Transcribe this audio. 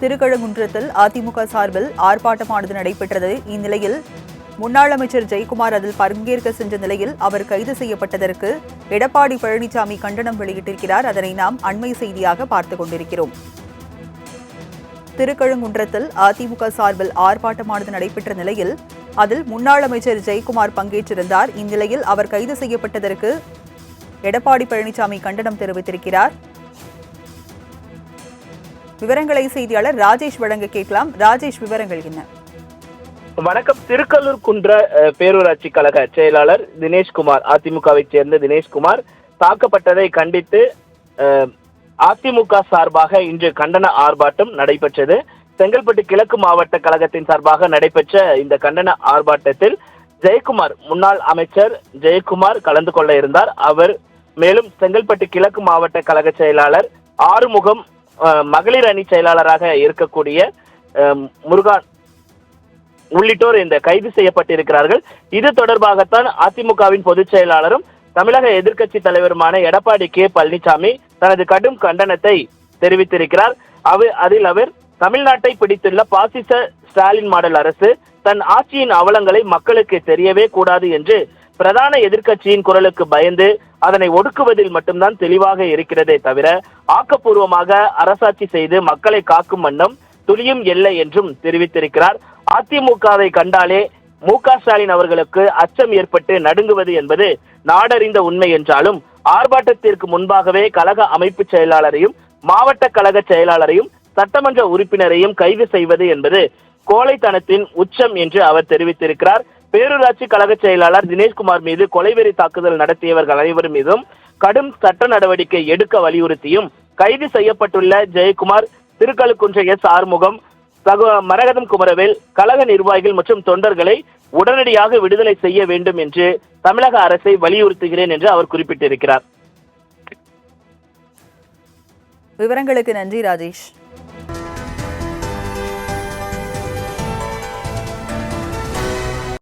திருக்கழுங்குன்றத்தில் அதிமுக சார்பில் ஆர்ப்பாட்டமானது நடைபெற்றது. இந்நிலையில் முன்னாள் அமைச்சர் ஜெயக்குமார் அதில் பங்கேற்க சென்ற நிலையில் அவர் கைது செய்யப்பட்டதற்கு எடப்பாடி பழனிசாமி கண்டனம் வெளியிட்டிருக்கிறார். அதனை நாம் அண்மை செய்தியாக பார்த்துக் கொண்டிருக்கிறோம். திருக்கழுங்குன்றத்தில் அதிமுக சார்பில் ஆர்ப்பாட்டமானது நடைபெற்ற நிலையில் அதில் முன்னாள் அமைச்சர் ஜெயக்குமார் பங்கேற்றிருந்தார். இந்நிலையில் அவர் கைது செய்யப்பட்டதற்கு எடப்பாடி பழனிசாமி கண்டனம் தெரிவித்திருக்கிறார். விவரங்களை செய்தியாளர் ராஜேஷ் வழங்க கேட்கலாம். ராஜேஷ் விவரங்கள் என்ன? வணக்கம். திருக்கல்லூர் குன்ற பேரூராட்சி கழக செயலாளர் தினேஷ்குமார் அதிமுகவை சேர்ந்த தினேஷ்குமார் தாக்கப்பட்டதை கண்டித்து அதிமுக சார்பாக இன்று கண்டன ஆர்ப்பாட்டம் நடைபெற்றது. செங்கல்பட்டு கிழக்கு மாவட்ட கழகத்தின் சார்பாக நடைபெற்ற இந்த கண்டன ஆர்ப்பாட்டத்தில் ஜெயக்குமார் முன்னாள் அமைச்சர் ஜெயக்குமார் கலந்து கொள்ள இருந்தார். அவர் மேலும் செங்கல்பட்டு கிழக்கு மாவட்ட கழக செயலாளர் ஆறுமுகம் மகளிர் அணி செயலாளராக இருக்கக்கூடிய முருகான் உள்ளிட்டோர் இந்த கைது செய்யப்பட்டிருக்கிறார்கள். இது தொடர்பாகத்தான் அதிமுகவின் பொதுச் செயலாளரும் தமிழக எதிர்க்கட்சி தலைவருமான எடப்பாடி கே. பழனிசாமி தனது கடும் கண்டனத்தை தெரிவித்திருக்கிறார். அவர் அதில் அவர் தமிழ்நாட்டை பிடித்துள்ள பாசிச ஸ்டாலின் மாடல் அரசு தன் ஆட்சியின் அவலங்களை மக்களுக்கு தெரியவே கூடாது என்று பிரதான எதிர்க்கட்சியின் குரலுக்கு பயந்து அதனை ஒடுக்குவதில் மட்டும்தான் தெளிவாக இருக்கிறதே தவிர ஆக்கப்பூர்வமாக அரசாட்சி செய்து மக்களை காக்கும் வண்ணம் துளியும் இல்லை என்றும் தெரிவித்திருக்கிறார். அதிமுகவை கண்டாலே மு ஸ்டாலின் அவர்களுக்கு அச்சம் ஏற்பட்டு நடுங்குவது என்பது நாடறிந்த உண்மை என்றாலும் ஆர்ப்பாட்டத்திற்கு முன்பாகவே கழக அமைப்பு செயலாளரையும் மாவட்ட கழக செயலாளரையும் சட்டமன்ற உறுப்பினரையும் கைது செய்வது என்பது கோழைத்தனத்தின் உச்சம் என்று அவர் தெரிவித்திருக்கிறார். பேரூராட்சி கழக செயலாளர் தினேஷ்குமார் மீது கொலைவெறி தாக்குதல் நடத்தியவர்கள் அனைவரும் மீதும் கடும் சட்ட நடவடிக்கை எடுக்க வலியுறுத்தியும் கைது செய்யப்பட்டுள்ள ஜெயக்குமார் திருக்கழுக்குன்ற எஸ் ஆறுமுகம் சகோ மரகதம் குமரவேல் கழக நிர்வாகிகள் மற்றும் தொண்டர்களை உடனடியாக விடுதலை செய்ய வேண்டும் என்று தமிழக அரசை வலியுறுத்துகிறேன் என்று அவர் குறிப்பிட்டிருக்கிறார். விவரங்களுக்கு நன்றி ராஜேஷ்.